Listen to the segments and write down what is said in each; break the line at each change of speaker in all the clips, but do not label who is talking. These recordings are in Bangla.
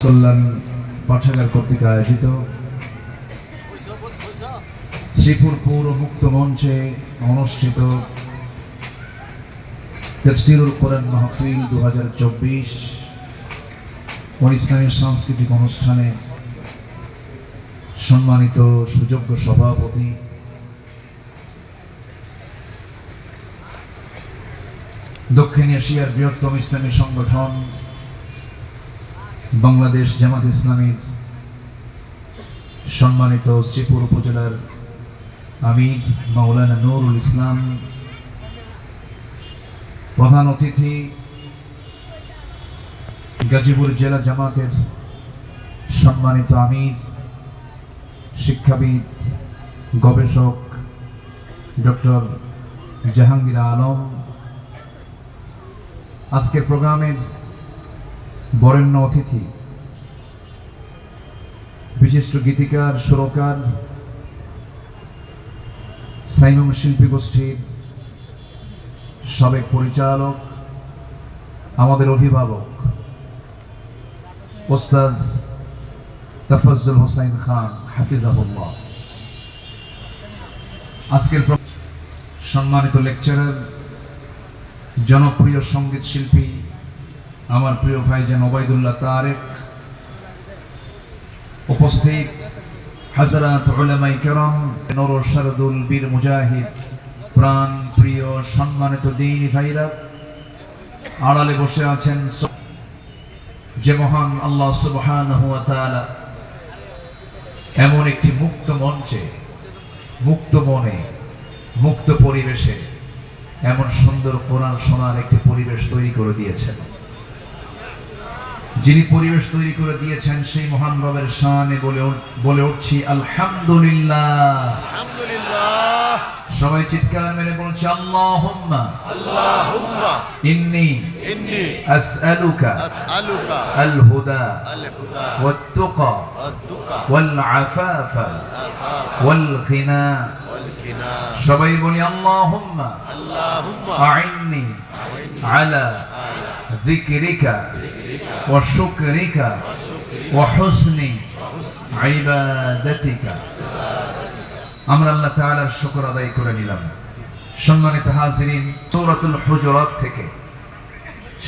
কল্যাণ পাঠাগার কর্তৃক আয়োজিত শ্রীপুর পৌর মুক্ত মঞ্চে অনুষ্ঠিত তফসিরুল কোরআন মাহফিল দু হাজার চব্বিশ ও ইসলামী সাংস্কৃতিক অনুষ্ঠানে সম্মানিত সুযোগ্য সভাপতি দক্ষিণ এশিয়ার বৃহত্তম ইসলামী সংগঠন বাংলাদেশ জামাত ইসলামীর সম্মানিত শ্রীপুর উপজেলার আমির মাওলানা নুরুল ইসলাম, প্রধান অতিথি, গাজীপুর জেলা জামাতের সম্মানিত আমির, শিক্ষাবিদ, গবেষক, ডক্টর জাহাঙ্গীর আলম। আজকের প্রোগ্রামের বরেণ্য অতিথি, বিশিষ্ট গীতিকার, সুরকার সাইমম শিল্পী গোষ্ঠীর সাবেক পরিচালক, আমাদের অভিভাবক ওস্তাজ তফজুল হোসাইন খান, হাফিজাহুল্লাহ। আজকের প্র- সম্মানিত লেকচারার জনপ্রিয় সংগীত শিল্পী আমার প্রিয় ভাইজান ওবায়দুল্লাহ তারেক উপস্থিত হাজরাত উলামাই কেরাম নর শারদুল বীর মুজাহিদ, প্রাণ প্রিয় সম্মানিত দিনী ভাইরা, আড়ালে বসে আছেন যে মহান আল্লাহ সুবহানাহু ওয়া তাআলা, এমন একটি মুক্ত মঞ্চে, মুক্ত মনে, মুক্ত পরিবেশে, এমন সুন্দর কোরআন শোনার একটি পরিবেশ তৈরি করে দিয়েছেন। যিনি পরিবেশ তৈরি করে দিয়েছেন সেই মহান রবের শানে বলে বলে উঠছি আলহামদুলিল্লাহ। সবাই চিৎকার মেরে বলছে ইন্নি। সবাই বলি আল্লাহ
আল্লাহুম্মা।
আলা। وشكرك وحسن عبادتك আমরা আল্লাহ তাআলার শুকর আদায় করে নিলাম সম্মানিত হাজিরিন সূরাতুল হুজুরাত থেকে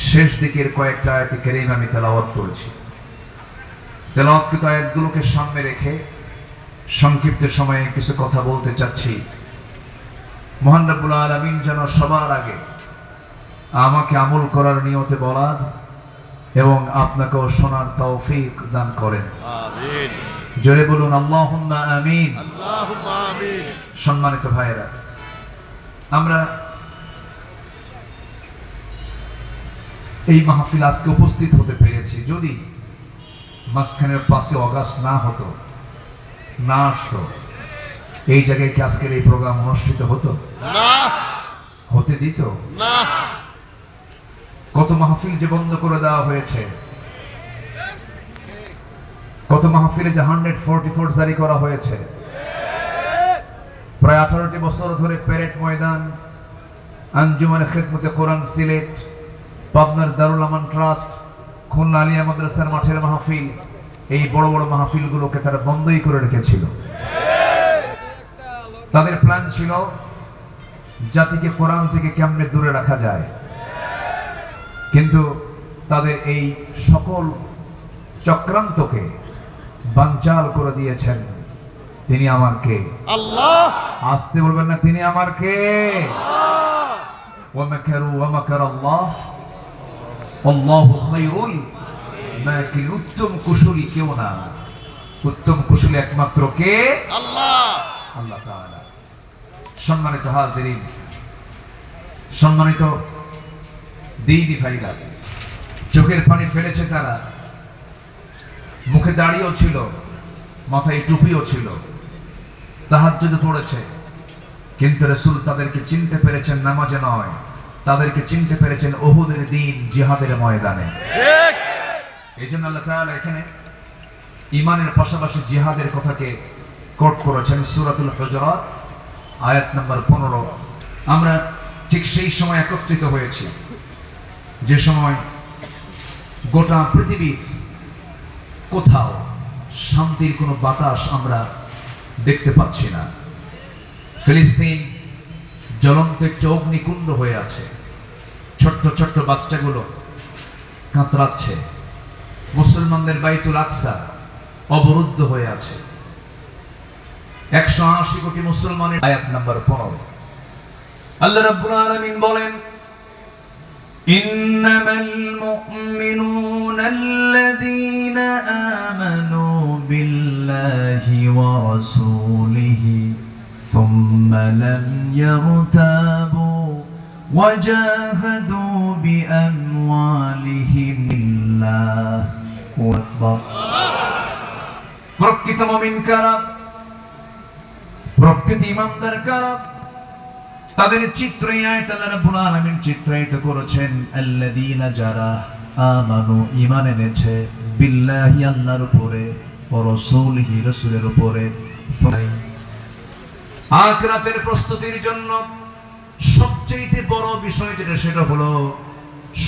শেষ দিকের কয়েকটা আয়াতে কারীম আমি তেলাওয়াত করেছি তেলাওয়াতকৃত আয়াতগুলোকে সামনে রেখে সংক্ষিপ্ত সময়ে কিছু কথা বলতে চাচ্ছি মহান রব্বুল আলামিন যেন সবার আগে আমাকে আমল করার নিয়তে বলার এবং আপনাকেও শোনার তৌফিক দান করেন।
আমিন।
জোরে বলুন আল্লাহুম্মা আমিন।
আল্লাহুম্মা আমিন।
সম্মানিত ভাইয়েরা আমরা এই মাহফিল আজকে উপস্থিত হতে পেরেছি। যদি মাঝখানের পাশে অগাস্ট না হতো না আসতো এই জায়গায় কি আজকের এই প্রোগ্রাম অনুষ্ঠিত হতো?
না।
হতে দিত?
না।
কত মাহফিল যে বন্ধ করে দেওয়া হয়েছে? কত মাহফিলে যে হান্ড্রেড ফোরটি ফোর জারি করা হয়েছে? প্রায় আঠারোটি বছর ধরে প্যারেড ময়দান আঞ্জুমানে খেদমতে কোরআন সিলেট, পাবনার দারুল আমান ট্রাস্ট, খুলনা আলিয়া মাদ্রাসার মাঠের মাহফিল, এই বড় বড় মাহফিলগুলোকে তারা বন্ধই করে রেখেছিল। তাদের প্ল্যান ছিল, জাতিকে কোরআন থেকে কেমনে দূরে রাখা যায়? কিন্তু তাদের এই সকল চক্রান্তকে বাঞ্চাল করে দিয়েছেন। তিনি আমার কে
আল্লাহ!
আসতে বলবেন না তিনি আমার কে ওয়ামাকারু ওয়ামাকার আল্লাহ আল্লাহু খায়রুল। মাকির উত্তম কুশলী কেউ না। উত্তম কুশলী একমাত্র কে?
আল্লাহ!
আল্লাহ তাআলা। সম্মানিত হাজিরিন সম্মানিত দিদি ভাইরা। চোখের পানি ফেলেছে তারা। মুখে দাড়িও ছিল মাথায় টুপিও ছিল তাহার যদি পড়েছে। কিন্তু রসুল তাদেরকে চিনতে পেরেছেন নামাজে নয় তাদেরকে চিনতে পেরেছেন ওহুদের দিন জিহাদের ময়দানে। এই জন্য আল্লাহ তাআলা এখানে ইমানের পাশাপাশি জিহাদের কথাকে কোট করেছেন সূরাতুল হুজরাত আয়াত নাম্বার পনেরো। আমরা ঠিক সেই সময় একত্রিত হয়েছি। যে সময় গোটা পৃথিবী কোথাও শান্তির কোনো বাতাস আমরা দেখতে পাচ্ছি না। ফিলিস্তিন জ্বলন্ত একটি অগ্নিকুণ্ড হয়ে আছে। ছোট্ট ছোট্ট বাচ্চাগুলো কাতরাচ্ছে। মুসলমানদের বাইতুল আকসা অবরুদ্ধ হয়ে আছে। একশো আশি কোটি মুসলমানের আয়াত নাম্বার পনেরো। আল্লাহ রাব্বুল আলামিন বলেন
إنما المؤمنون الذين آمنوا بالله ورسوله ثم لم يرتابوا وجاهدوا بأموالهم الله أكبر
প্রকৃত মমিন কারা প্রকৃত ইমানদার কারা তাদের চিত্র এই আয়াত আল্লাহ রাব্বুল আলামিন চিত্রায়িত করেছেন,
আল্লাযীনা যারা আমানু, ঈমান এনেছে, বিল্লাহি আল্লাহর উপরে ও রাসূলিহি, রাসূলের উপরে
আখিরাতের প্রস্তুতির জন্য সবচেয়ে বড় বিষয় যেটা, সেটা হলো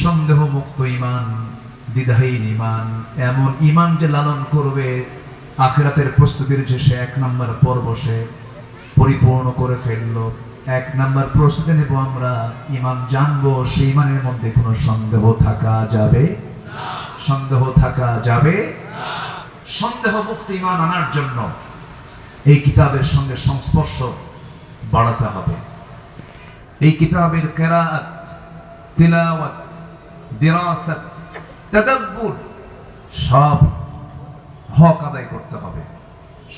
সন্দেহ মুক্ত ইমান দ্বিধাহীন ইমান এমন ইমান যে লালন করবে আখিরাতের প্রস্তুতির যে সে এক নম্বর পর্ব সে পরিপূর্ণ করে ফেলল। এক নাম্বার প্রস্তুতি নেব আমরা, ইমান জানব, সেই ইমানের মধ্যে কোনো সন্দেহ থাকা যাবে? সন্দেহ থাকা যাবে? সন্দেহ মুক্ত ইমান আনার জন্য এই কিতাবের সঙ্গে সংস্পর্শ বাড়াতে হবে। এই কিতাবের কেরাত, তিলাওয়াত, দিরাসাত, তাদাব্বুর সব হক আদায় করতে হবে।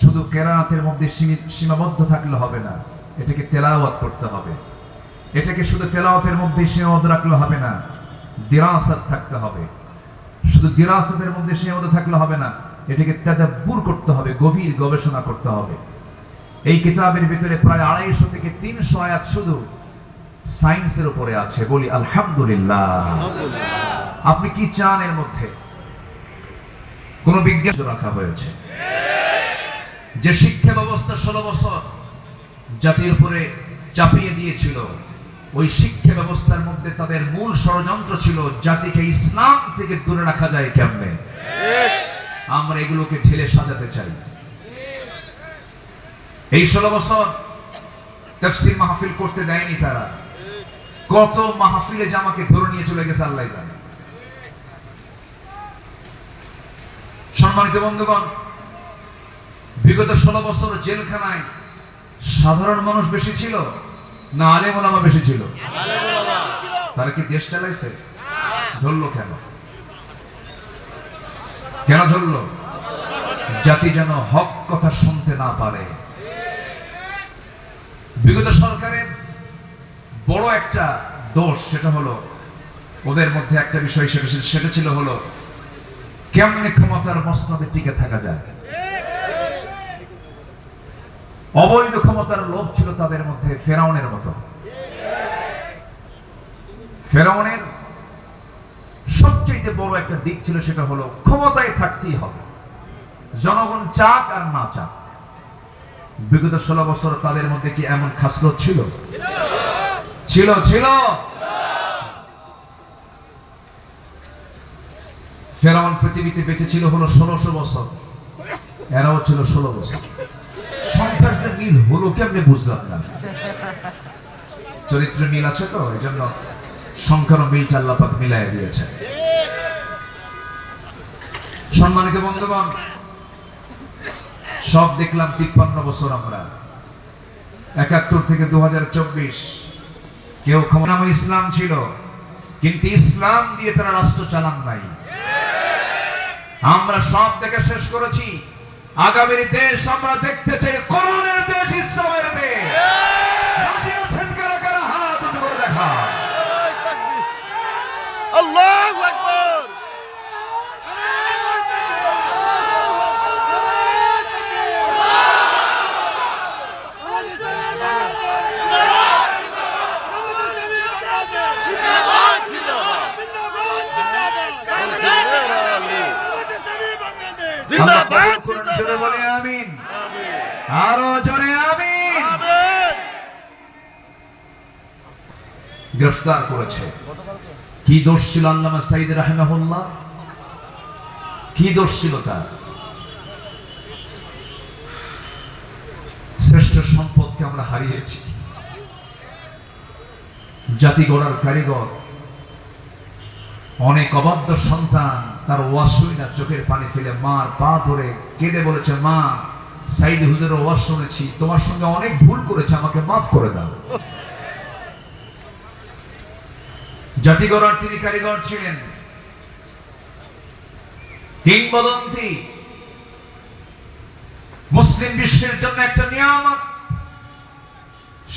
শুধু কেরাতের মধ্যে সীমি- সীমাবদ্ধ থাকলে হবে না। এটাকে তেলাওয়াত করতে হবে। এটাকে শুধু তেলাওয়াতের মধ্যে সীমাবদ্ধ রাখলে হবে না দিরাসাত থাকতে হবে। শুধু দিরাসাতের মধ্যে সীমাবদ্ধ থাকলে হবে না এটাকে তাদাব্বুর করতে হবে গভীর গবেষণা করতে হবে। এই কিতাবের ভিতরে প্রায় আড়াইশো থেকে তিনশো আয়াত শুধু সায়েন্সের উপরে আছে। বলি আলহামদুলিল্লাহ। আপনি কি চান এর মধ্যে? কোন বিজ্ঞান রাখা হয়েছে? যে শিক্ষা ব্যবস্থা ষোলো বছর জাতির উপরে চাপিয়ে দিয়েছিল। ওই শিক্ষা ব্যবস্থার মধ্যে তাদের মূল ষড়যন্ত্র ছিল জাতিকে ইসলাম থেকে দূরে রাখা যায় কেমনে? আমরা এগুলোকে ঢেলে সাজাতে চাই। এই ষোলো বছর তফসিল মাহফিল করতে দেয়নি তারা। কত মাহফিলে জামাকে ধরে নিয়ে চলে গেছে আল্লাহ জানে। সম্মানিত বন্ধুগণ, বিগত ষোলো বছর জেলখানায় সাধারণ মানুষ বেশি ছিল? না, আলেম ওলামা বেশি ছিল? তারা কি দেশ চালাইছে? ধরলো কেন? কেন ধরলো? জাতি যেন হক কথা শুনতে না পারে। বিগত সরকারের বড় একটা দোষ সেটা হলো, ওদের মধ্যে একটা বিষয় সেটা ছিল- সেটা ছিল হলো, কেমনে ক্ষমতার মসনদে টিকে থাকা যায়? অবৈধ ক্ষমতার লোভ ছিল তাদের মধ্যে ফেরাউনের মতো। ফেরাউনের সবচেয়ে বড় একটা দিক ছিল সেটা হলো ক্ষমতায় থাকতেই হবে। জনগণ চাক আর না চাক। বিগত ষোলো বছর তাদের মধ্যে কি এমন খাসলত ছিল? ছিল ছিল। ফেরাউন পৃথিবীতে বেঁচে ছিল হলো ষোলোশো বছর। এরাও ছিল ষোলো বছর। সংখ্যার মিল হলো কেমনে বুঝলাম না? চরিত্র মিল আছে তো এই জন্য সংখ্যারও মিলটা আল্লাপাক মিলাই দিয়েছে সম্মানিত বন্ধুগণ, সব দেখলাম তিপ্পান্ন বছর আমরা। একাত্তর থেকে দু হাজার চব্বিশ, কেউ ক্ষমতা ইসলাম ছিল, কিন্তু ইসলাম দিয়ে তারা রাষ্ট্র চালান নাই। আমরা সব দেখে শেষ করেছি। আগামীর দেশ আমরা দেখতে চাই করোনার দেশ ইসলামের দেশ রাজি আছেন কারা কারা হাত উঁচু করে দেখা
আল্লাহু আকবার
আল্লাহ
জিন্দাবাদ
কবুল করুন, জোরে বলে আমিন আরও জোরে আমিন। গ্রেফতার করেছে। কি দোষ ছিল আল্লামা সাইদ রাহমাহুল্লাহ? কি দোষ ছিল তার? শ্রেষ্ঠ সম্পদকে আমরা হারিয়েছি। জাতি গড়ার কারিগর। অনেক অবাধ্য সন্তান তার ওয়াশুই না চোখের পানি ফেলে মার পা ধরে কেঁদে বলেছে মা সাইদ হুজুরের ওয়াজ শুনেছি, তোমার সঙ্গে অনেক ভুল করেছে, আমাকে মাফ করে দাও। জাতি গড়ার তিনি কারিগর ছিলেন। কিংবদন্তি মুসলিম বিশ্বের জন্য একটা নিয়ামত।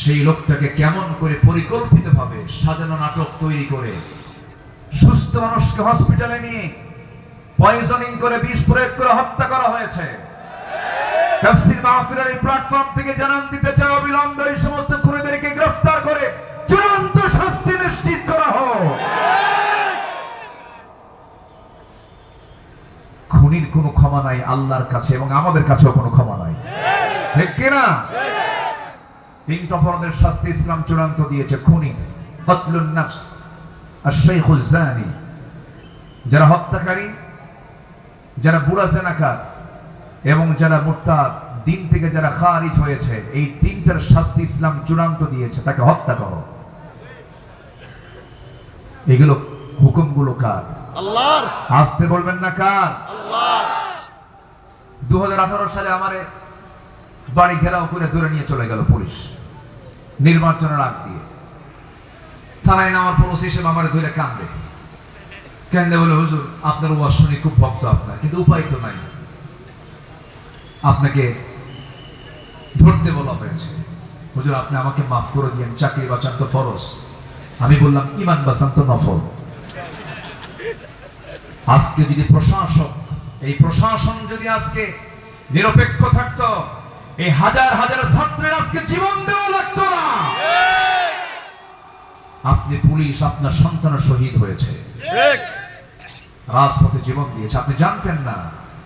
সেই লোকটাকে কেমন করে পরিকল্পিত ভাবে সাজানো নাটক তৈরি করে, সুস্থ মানুষকে হসপিটালে নিয়ে পয়জনিং করে বিষ প্রয়োগ করে হত্যা করা হয়েছে। তাফসীর মাহফিলের এই প্ল্যাটফর্ম থেকে জানান দিতে চাই, অবিলম্বে এই সমস্ত খুনিদেরকে গ্রেফতার করে চূড়ান্ত শাস্তি নিশ্চিত করা হোক। খুনির কোনো ক্ষমা নাই, আল্লাহর কাছে এবং আমাদের কাছেও কোনো ক্ষমা নাই। ঠিক কিনা অপরাধের শাস্তি ইসলাম চূড়ান্ত দিয়েছে খুনি কতলুন নফস, আর শেখুল যারা হত্যাকারী, যারা বুড়া জেনাকার এবং যারা মুরতাদ দিন থেকে যারা খারিজ হয়েছে এই তিনটার শাস্তি ইসলাম চূড়ান্ত দিয়েছে তাকে হত্যা করো। এগুলো হুকুমগুলো কার?
আল্লাহর।
আসতে বলবেন না কার?
আল্লাহ
দু হাজার আঠারো সালে আমারে বাড়ি ঘেরাও করে ধরে নিয়ে চলে গেল পুলিশ নির্বাচনের আগ দিয়ে। থানায় নামার পর ওসি হিসেবে আমার ধরে কান্দে। কেন্দে বলে হুজুর আপনার ওয়াজ শুনি খুব ভক্ত আপনার কিন্তু উপায় তো নাই। আপনাকে ধরতে বলা হয়েছে। হুজুর আপনি আমাকে মাফ করে দিয়েন চাকরি বাঁচান তো ফরজ। আমি বললাম ইমান বাঁচান তো নফল। আজকে যদি প্রশাসক এই প্রশাসন যদি আজকে নিরপেক্ষ থাকতো এই হাজার হাজার ছাত্রের আজকে জীবন দেওয়া লাগতো না। আপনি পুলিশ আপনার সন্তান শহীদ হয়েছে। রাজপথে জীবন দিয়েছে। আপনি জানতেন না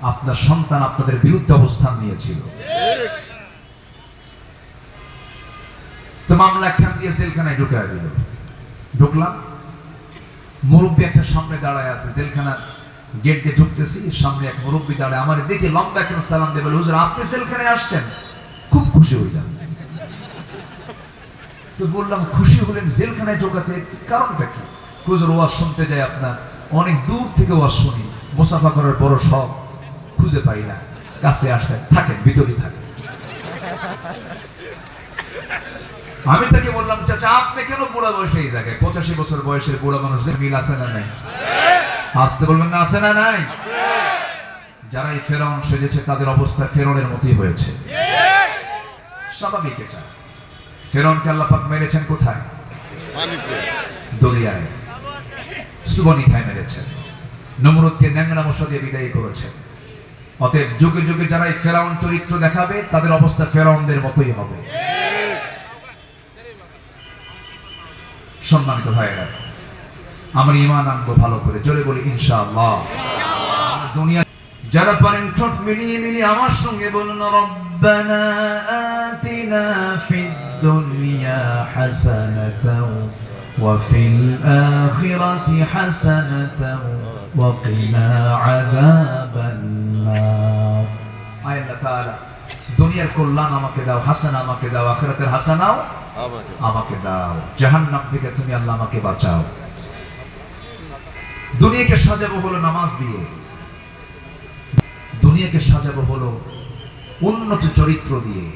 আপনার সন্তান আপনাদের বিরুদ্ধে অবস্থান নিয়েছিল। দিয়ে দাঁড়ায় আছে লম্বা খুব খুশি হইলাম। তো বললাম, খুশি হলেন জেলখানায় ঢোকাতে? কারণটা কি? ওয়াজ শুনতে যায় আপনার। অনেক দূর থেকে ওয়াজ শুনি। মুসাফা করার বড় শখ খুঁজে পাই না। কাছে আসছেন থাকেন ভিতরে থাকেন। আমি তাকে বললাম, চাচা, আপনি কেন বুড়া বয়সে এই জায়গায়? পঁচাশি বছর বয়সের বুড়া মানুষদের মিল আছে না নাই? আসতে বলবেন, না, আছে না নাই? যারা এই ফেরাউন সেজেছে, তাদের অবস্থা ফেরনের মতোই হয়েছে। স্বাভাবিক এটা। ফেরনকে আল্লাপাক মেরেছেন কোথায়? দরিয়ায় সুবনিখায় মেরেছেন। নমরুদকে ন্যাংরা মশা দিয়ে বিদায়ী করেছেন। অতএব যুগে যুগে যারা এই ফেরাউন চরিত্র দেখাবে তাদের অবস্থা ফেরাউনদের মতোই হবে সম্মানিত ভাইয়েরা আমরা ইমান আনবো ভালো করে জোরে বলি ইনশাআল্লাহ দুনিয়া যারা পারেন ঠোঁট মিলিয়ে মিলিয়ে আমার সঙ্গে বলুন রব্বানা আতিনা ফিদ দুনিয়া হাসানাতাও وفي الآخرة حسنة وقنا عذاب النار আয় আল্লাহ তাআলা দুনিয়ার কল্যাণ আমাকে দাও হাসানা আমাকে দাও আখিরাতের হাসানাও আমাকে। দাও। জাহান্নাম থেকে তুমি আল্লাহ আমাকে বাঁচাও। দুনিয়াকে সাজাবো হলো নামাজ দিয়ে। দুনিয়াকে সাজাবো হলো উন্নত চরিত্র দিয়ে।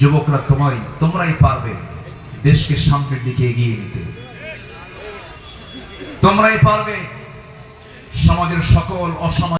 যুবকরা তোমায় তোমরাই পারবে দেশকে সামনের দিকে এগিয়ে নিতে। তোমরাই পারবে সমাজের সকল অসমাজ